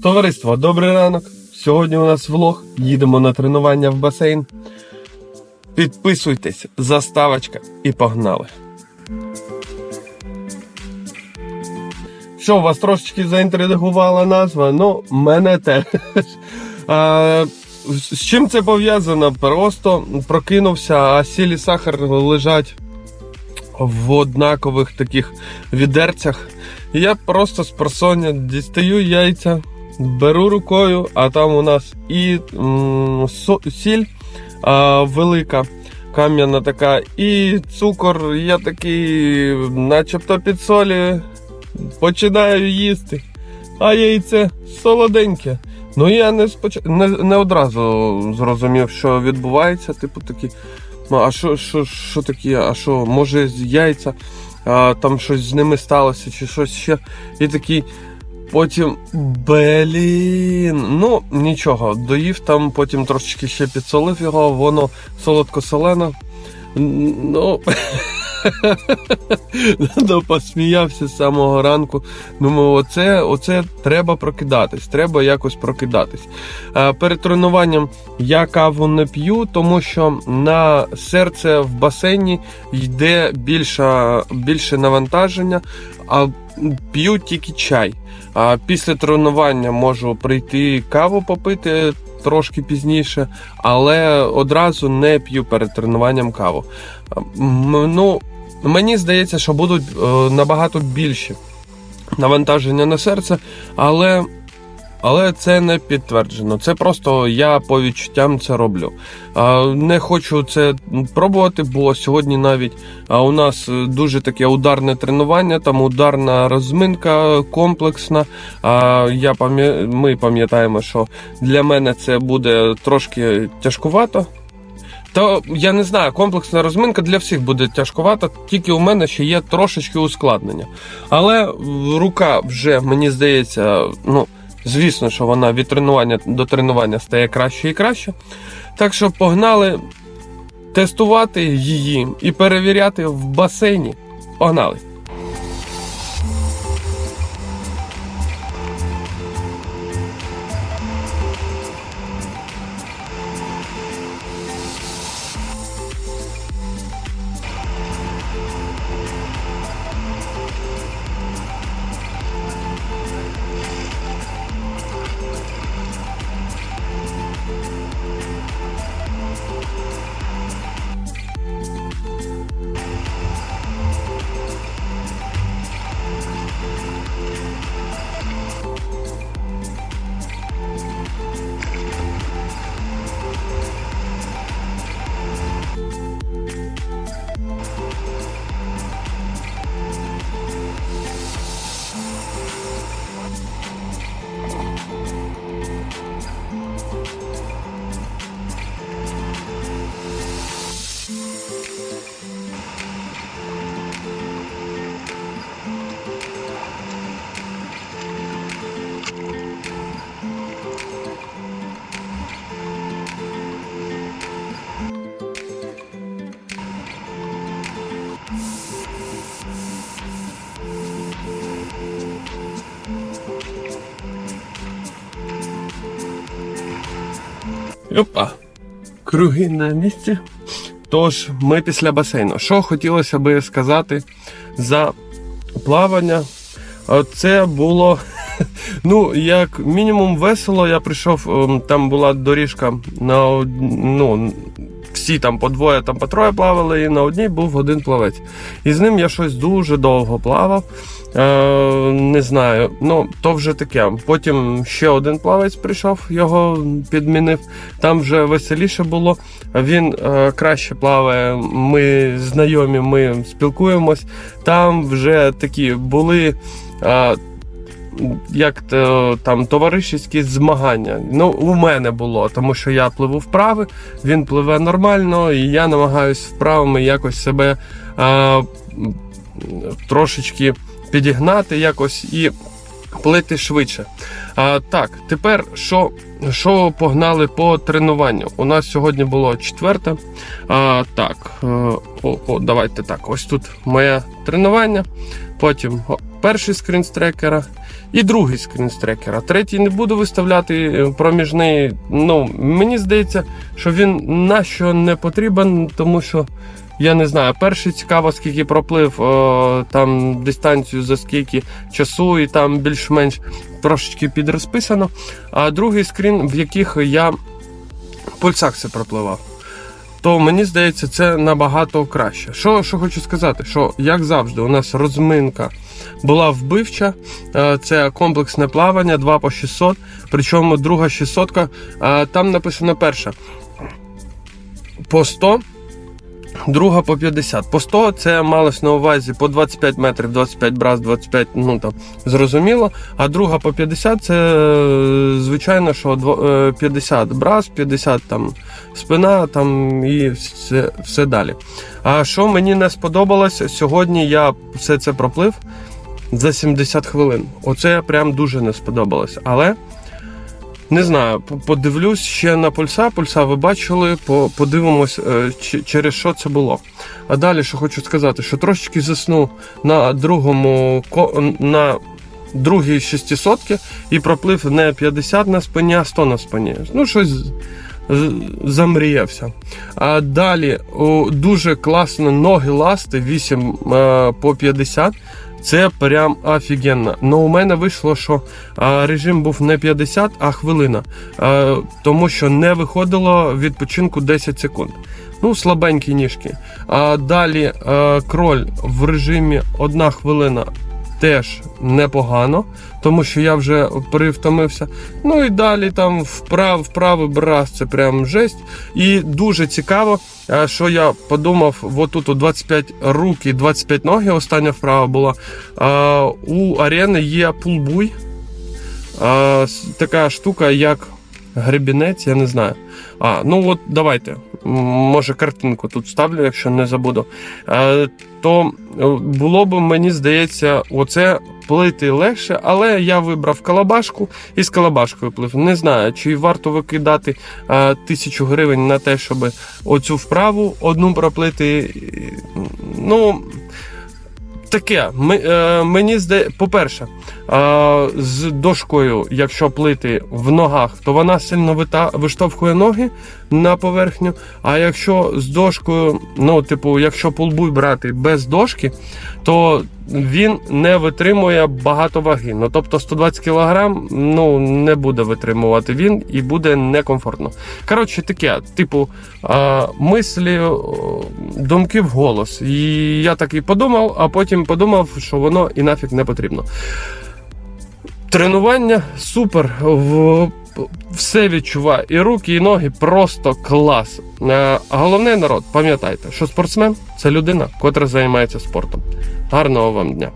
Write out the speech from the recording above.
Товариство, добрий ранок. Сьогодні у нас влог. Їдемо на тренування в басейн. Підписуйтесь, заставочка і погнали. Що, вас трошечки заінтригувала назва? Ну, мене теж. З чим це пов'язано? Просто прокинувся, а сіль і сахар лежать в однакових таких відерцях. Я просто з просоння дістаю яйця, беру рукою, а там у нас і сіль велика, кам'яна така, і цукор. Я такий, начебто під солі, починаю їсти. А яйце солоденьке. Ну я не, споч... не, не одразу зрозумів, що відбувається. Типу такі. Ну, а що, що, що таке? А що, може яйця, а, там щось з ними сталося, чи щось ще. І такий. Потім. Блін. Ну, нічого, доїв там, потім трошечки ще підсолив його, воно солодко-солено. Ну. Ну, посміявся з самого ранку. Думаю, оце, оце треба прокидатись, треба якось прокидатись. Перед тренуванням я каву не п'ю, тому що на серце в басейні йде більше, більше навантаження, а п'ю тільки чай. А після тренування можу прийти каву попити. Трошки пізніше, але одразу не п'ю перед тренуванням каву. Ну, мені здається, що будуть е, набагато більші навантаження на серце, але, але це не підтверджено. Це просто я по відчуттям це роблю. Не хочу це пробувати, бо сьогодні навіть у нас дуже таке ударне тренування, там ударна розминка комплексна. А, я. Ми пам'ятаємо, що для мене це буде трошки тяжкувато. Та я не знаю, комплексна розминка для всіх буде тяжкувата, тільки у мене ще є трошечки ускладнення. Але рука вже, мені здається, ну, звісно, що вона від тренування до тренування стає краще і краще. Так що погнали тестувати її і перевіряти в басейні. Погнали! Опа. Круги на місці. Тож, ми після басейну. Що хотілося би сказати за плавання? Це було, ну, як мінімум весело. Я прийшов, ем, там була доріжка на ну, всі там по двоє, там по троє плавали, і на одній був один плавець. І з ним я щось дуже довго плавав. Е, не знаю, ну то вже таке. Потім ще один плавець прийшов, його підмінив. Там вже веселіше було. Він е, краще плаває. Ми знайомі, ми спілкуємось. Там вже такі були. Е, як то, там товаришські змагання. Ну, у мене було, тому що я пливу вправи, він пливе нормально, і я намагаюся вправами якось себе а, трошечки підігнати якось і плити швидше. А, так, тепер що, що погнали по тренуванню? У нас сьогодні було четверте. А, так, е, о, о, давайте так. Ось тут моє тренування. Потім перший скрін з і другий скрін з. Третій не буду виставляти е, проміжний. Ну, мені здається, що він нащо не потрібен, тому що. Я не знаю, перший цікаво, скільки проплив о, там дистанцію за скільки часу, і там більш-менш трошечки підрозписано. А другий скрін, в яких я це пропливав. То мені здається, це набагато краще. Що, що хочу сказати, що як завжди, у нас розминка була вбивча. Е, Це комплексне плавання 2 по 600. Причому друга 600, е, там написано перша по 100. Друга по 50. По 100 це малось на увазі по 25 метрів, 25 браз, 25, ну там зрозуміло. А друга по 50 це звичайно, що дво- е, 50 браз, 50 там спина там і все, все далі. А що мені не сподобалося, сьогодні я все це проплив за 70 хвилин. Оце прям дуже не сподобалось. Але. Не знаю, подивлюсь ще на пульса. Пульса ви бачили, по- подивимось, е, через що це було. А далі, що хочу сказати, що трошечки заснув на другому на другій шістісотки і проплив не 50 на спині, а 100 на спині. Ну, щось замріявся. А далі о, дуже класно ноги ласти 8 е, по 50. Це прям офігенно. Ну, у мене вийшло, що а, режим був не 50, а хвилина. А, тому що не виходило відпочинку 10 секунд. Ну, слабенькі ніжки. А далі а, кроль в режимі 1 хвилина теж непогано, тому що я вже перевтомився. Ну і далі там вправ, вправий браз, це прям жесть. І дуже цікаво, що я подумав, отут у 25 руки, 25 ноги, остання вправа була. У арени є пулбуй. Така штука, як гребінець, я не знаю. А, ну от давайте. Може, картинку тут ставлю, якщо не забуду. То е, було б, мені здається, оце плити легше, але я вибрав калабашку і з калабашкою плив. Не знаю, чи варто викидати а, тисячу гривень на те, щоб оцю вправу одну проплити. Ну. Таке, е, мені здається, по-перше, е, з дошкою, якщо плити в ногах, то вона сильно виштовхує ноги на поверхню. А якщо з дошкою, ну, типу, якщо пулбуй брати без дошки, то він не витримує багато ваги. Ну, тобто 120 кг ну, не буде витримувати він і буде некомфортно. Коротше, таке, типу, мислі, думки в голос. І я так і подумав, а потім подумав, що воно і нафіг не потрібно. Тренування супер. Все відчуваю. І руки, і ноги просто клас. Е, Головне народ, пам'ятайте, що спортсмен це людина, котра займається спортом. Гарного вам дня!